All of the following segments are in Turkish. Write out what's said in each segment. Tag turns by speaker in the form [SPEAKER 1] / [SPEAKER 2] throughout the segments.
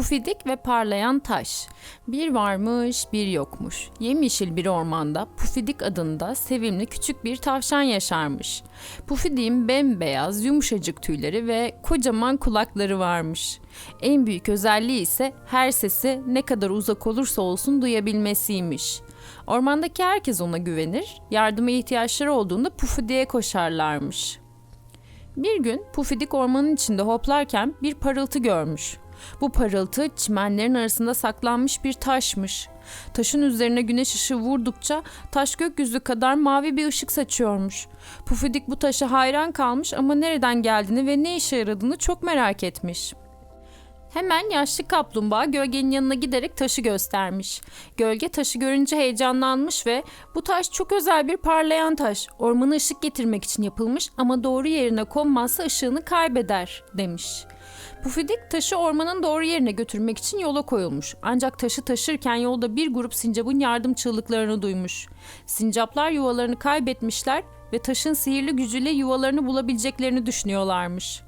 [SPEAKER 1] Pufidik ve parlayan taş. Bir varmış, bir yokmuş. Yemyeşil bir ormanda Pufidik adında sevimli küçük bir tavşan yaşarmış. Pufidik'in bembeyaz, yumuşacık tüyleri ve kocaman kulakları varmış. En büyük özelliği ise her sesi ne kadar uzak olursa olsun duyabilmesiymiş. Ormandaki herkes ona güvenir, yardıma ihtiyaçları olduğunda Pufidik'e koşarlarmış. Bir gün Pufidik ormanın içinde hoplarken bir parıltı görmüş. Bu parıltı çimenlerin arasında saklanmış bir taşmış. Taşın üzerine güneş ışığı vurdukça taş gökyüzü kadar mavi bir ışık saçıyormuş. Pufidik bu taşa hayran kalmış ama nereden geldiğini ve ne işe yaradığını çok merak etmiş. Hemen yaşlı kaplumbağa gölgenin yanına giderek taşı göstermiş. Gölge taşı görünce heyecanlanmış ve bu taş çok özel bir parlayan taş. Ormana ışık getirmek için yapılmış ama doğru yerine konmazsa ışığını kaybeder demiş. Pufidik taşı ormanın doğru yerine götürmek için yola koyulmuş. Ancak taşı taşırken yolda bir grup sincapın yardım çığlıklarını duymuş. Sincaplar yuvalarını kaybetmişler ve taşın sihirli gücüyle yuvalarını bulabileceklerini düşünüyorlarmış.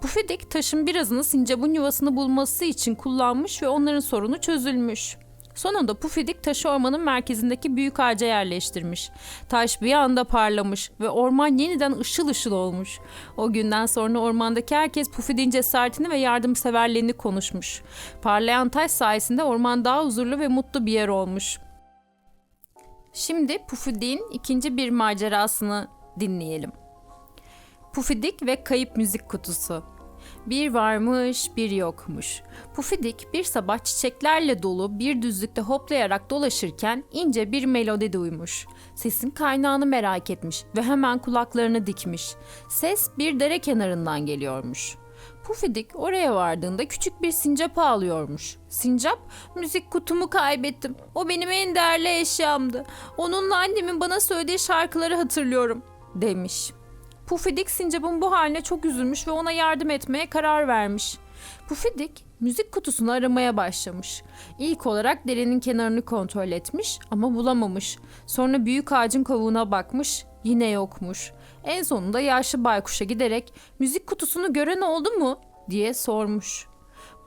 [SPEAKER 1] Pufidik taşın birazını sincapın yuvasını bulması için kullanmış ve onların sorunu çözülmüş. Sonunda Pufidik taşı ormanın merkezindeki büyük ağaca yerleştirmiş. Taş bir anda parlamış ve orman yeniden ışıl ışıl olmuş. O günden sonra ormandaki herkes Pufidik'in cesaretini ve yardımseverliğini konuşmuş. Parlayan taş sayesinde orman daha huzurlu ve mutlu bir yer olmuş. Şimdi Pufidik'in ikinci bir macerasını dinleyelim. Pufidik ve Kayıp Müzik Kutusu. Bir varmış, bir yokmuş. Pufidik bir sabah çiçeklerle dolu bir düzlükte hoplayarak dolaşırken ince bir melodi duymuş. Sesin kaynağını merak etmiş ve hemen kulaklarını dikmiş. Ses bir dere kenarından geliyormuş. Pufidik oraya vardığında küçük bir sincap ağlıyormuş. Sincap, müzik kutumu kaybettim. O benim en değerli eşyamdı. Onunla annemin bana söylediği şarkıları hatırlıyorum, demiş. Pufidik sincapın bu haline çok üzülmüş ve ona yardım etmeye karar vermiş. Pufidik müzik kutusunu aramaya başlamış. İlk olarak derenin kenarını kontrol etmiş ama bulamamış. Sonra büyük ağacın kovuğuna bakmış, yine yokmuş. En sonunda yaşlı baykuşa giderek müzik kutusunu gören oldu mu diye sormuş.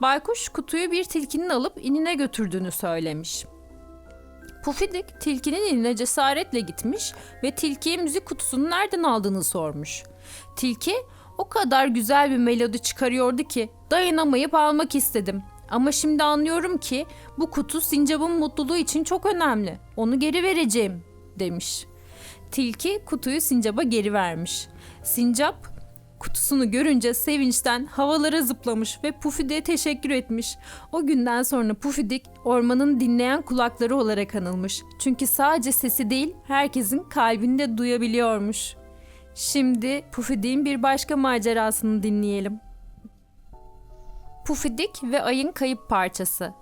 [SPEAKER 1] Baykuş kutuyu bir tilkinin alıp inine götürdüğünü söylemiş. Pufidik tilkinin eline cesaretle gitmiş ve tilkiye müzik kutusunu nereden aldığını sormuş. Tilki o kadar güzel bir melodi çıkarıyordu ki dayanamayıp almak istedim. Ama şimdi anlıyorum ki bu kutu sincapın mutluluğu için çok önemli. Onu geri vereceğim demiş. Tilki kutuyu sincaba geri vermiş. Sincap kutusunu görünce sevinçten havalara zıplamış ve Pufidik'e teşekkür etmiş. O günden sonra Pufidik ormanın dinleyen kulakları olarak anılmış. Çünkü sadece sesi değil herkesin kalbinde duyabiliyormuş. Şimdi Pufidik'in bir başka macerasını dinleyelim. Pufidik ve Ayın Kayıp Parçası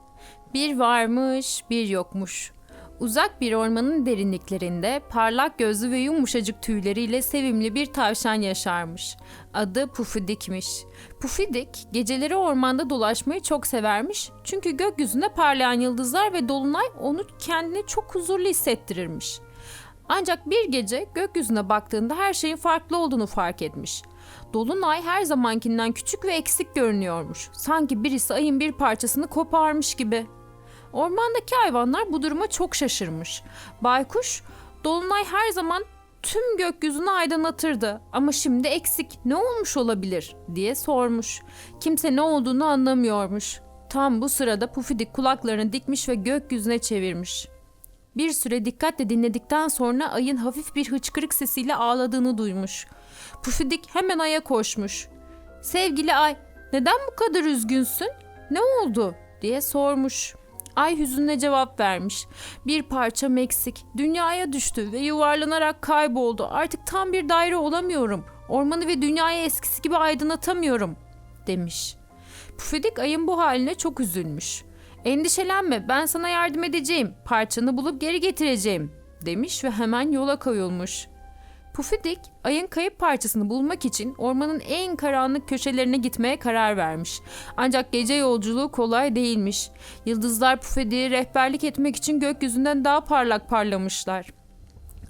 [SPEAKER 1] Bir varmış, bir yokmuş. Uzak bir ormanın derinliklerinde parlak gözlü ve yumuşacık tüyleriyle sevimli bir tavşan yaşarmış. Adı Pufidik'miş. Pufidik geceleri ormanda dolaşmayı çok severmiş çünkü gökyüzünde parlayan yıldızlar ve dolunay onu kendini çok huzurlu hissettirirmiş. Ancak bir gece gökyüzüne baktığında her şeyin farklı olduğunu fark etmiş. Dolunay her zamankinden küçük ve eksik görünüyormuş. Sanki birisi ayın bir parçasını koparmış gibi. Ormandaki hayvanlar bu duruma çok şaşırmış. Baykuş, Dolunay her zaman tüm gökyüzünü aydınlatırdı ama şimdi eksik ne olmuş olabilir diye sormuş. Kimse ne olduğunu anlamıyormuş. Tam bu sırada Pufidik kulaklarını dikmiş ve gökyüzüne çevirmiş. Bir süre dikkatle dinledikten sonra ayın hafif bir hıçkırık sesiyle ağladığını duymuş. Pufidik hemen aya koşmuş. Sevgili ay, neden bu kadar üzgünsün? Ne oldu? diye sormuş. Ay hüzünle cevap vermiş. Bir parçam eksik. Dünyaya düştü ve yuvarlanarak kayboldu. Artık tam bir daire olamıyorum. Ormanı ve dünyayı eskisi gibi aydınlatamıyorum." demiş. Pufidik ayın bu haline çok üzülmüş. "Endişelenme, ben sana yardım edeceğim. Parçanı bulup geri getireceğim." demiş ve hemen yola koyulmuş. Pufidik, ayın kayıp parçasını bulmak için ormanın en karanlık köşelerine gitmeye karar vermiş. Ancak gece yolculuğu kolay değilmiş. Yıldızlar Pufidik'e rehberlik etmek için gökyüzünden daha parlak parlamışlar.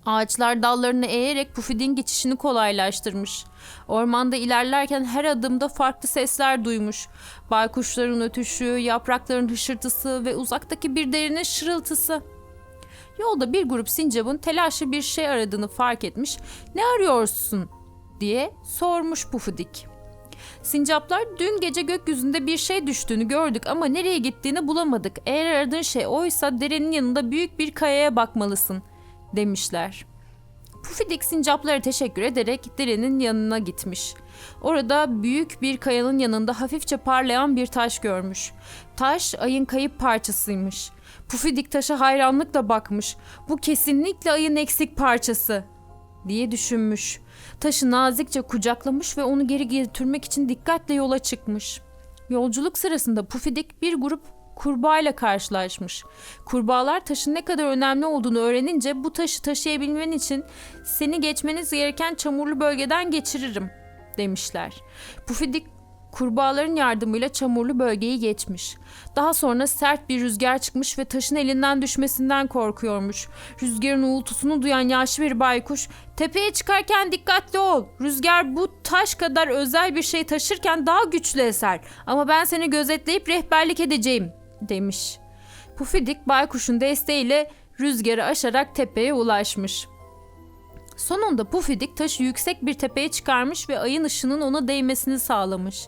[SPEAKER 1] Ağaçlar dallarını eğerek Pufidik'in geçişini kolaylaştırmış. Ormanda ilerlerken her adımda farklı sesler duymuş. Baykuşların ötüşü, yaprakların hışırtısı ve uzaktaki bir derinin şırıltısı. Yolda bir grup sincapın telaşlı bir şey aradığını fark etmiş. Ne arıyorsun diye sormuş Pufidik. Sincaplar dün gece gökyüzünde bir şey düştüğünü gördük ama nereye gittiğini bulamadık. Eğer aradığın şey oysa derenin yanında büyük bir kayaya bakmalısın demişler. Pufidik sincaplara teşekkür ederek derenin yanına gitmiş. Orada büyük bir kayanın yanında hafifçe parlayan bir taş görmüş. Taş ayın kayıp parçasıymış. Pufidik taşa hayranlıkla bakmış. Bu kesinlikle ayın eksik parçası diye düşünmüş. Taşı nazikçe kucaklamış ve onu geri getirmek için dikkatle yola çıkmış. Yolculuk sırasında Pufidik bir grup kurbağa ile karşılaşmış. Kurbağalar taşın ne kadar önemli olduğunu öğrenince bu taşı taşıyabilmen için seni geçmeniz gereken çamurlu bölgeden geçiririm demişler. Pufidik kurbağaların yardımıyla çamurlu bölgeyi geçmiş. Daha sonra sert bir rüzgar çıkmış ve taşın elinden düşmesinden korkuyormuş. Rüzgarın uğultusunu duyan yaşlı bir baykuş, "Tepeye çıkarken dikkatli ol. Rüzgar bu taş kadar özel bir şey taşırken daha güçlü eser. Ama ben seni gözetleyip rehberlik edeceğim." Demiş. Pufidik baykuşun desteğiyle rüzgarı aşarak tepeye ulaşmış. Sonunda Pufidik taşı yüksek bir tepeye çıkarmış ve ayın ışığının ona değmesini sağlamış.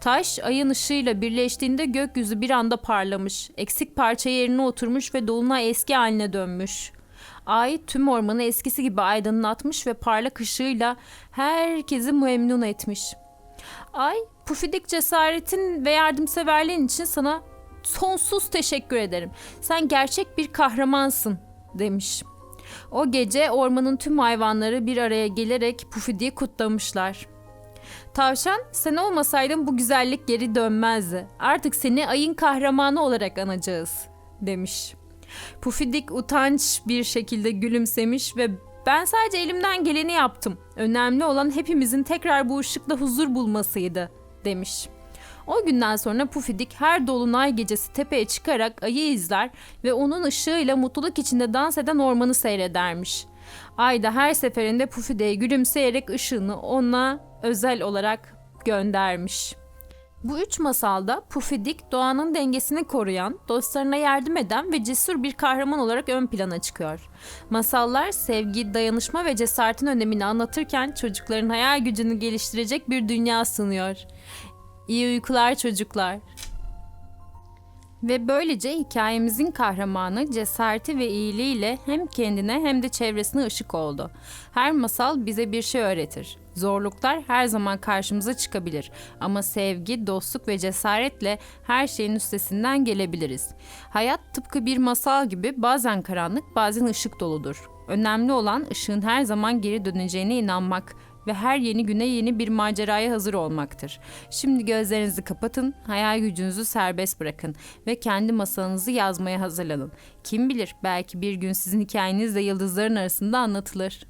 [SPEAKER 1] Taş ayın ışığıyla birleştiğinde gökyüzü bir anda parlamış. Eksik parça yerine oturmuş ve dolunay eski haline dönmüş. Ay tüm ormanı eskisi gibi aydınlatmış ve parlak ışığıyla herkesi memnun etmiş. Ay, Pufidik cesaretin ve yardımseverliğin için sana sonsuz teşekkür ederim. Sen gerçek bir kahramansın demiş. O gece ormanın tüm hayvanları bir araya gelerek Pufidik'i kutlamışlar. Tavşan sen olmasaydın bu güzellik geri dönmezdi. Artık seni ayın kahramanı olarak anacağız demiş. Pufidik utanç bir şekilde gülümsemiş ve ben sadece elimden geleni yaptım. Önemli olan hepimizin tekrar bu ışıkla huzur bulmasıydı demiş. O günden sonra Pufidik her dolunay gecesi tepeye çıkarak ayı izler ve onun ışığıyla mutluluk içinde dans eden ormanı seyredermiş. Ay da her seferinde Pufidik'e gülümseyerek ışığını ona özel olarak göndermiş. Bu üç masalda Pufidik doğanın dengesini koruyan, dostlarına yardım eden ve cesur bir kahraman olarak ön plana çıkıyor. Masallar sevgi, dayanışma ve cesaretin önemini anlatırken çocukların hayal gücünü geliştirecek bir dünya sunuyor. İyi uykular çocuklar. Ve böylece hikayemizin kahramanı cesareti ve iyiliğiyle hem kendine hem de çevresine ışık oldu. Her masal bize bir şey öğretir. Zorluklar her zaman karşımıza çıkabilir ama sevgi, dostluk ve cesaretle her şeyin üstesinden gelebiliriz. Hayat tıpkı bir masal gibi bazen karanlık, bazen ışık doludur. Önemli olan ışığın her zaman geri döneceğine inanmak ve her yeni güne yeni bir maceraya hazır olmaktır. Şimdi gözlerinizi kapatın, hayal gücünüzü serbest bırakın ve kendi masalınızı yazmaya hazırlanın. Kim bilir belki bir gün sizin hikayeniz de yıldızların arasında anlatılır.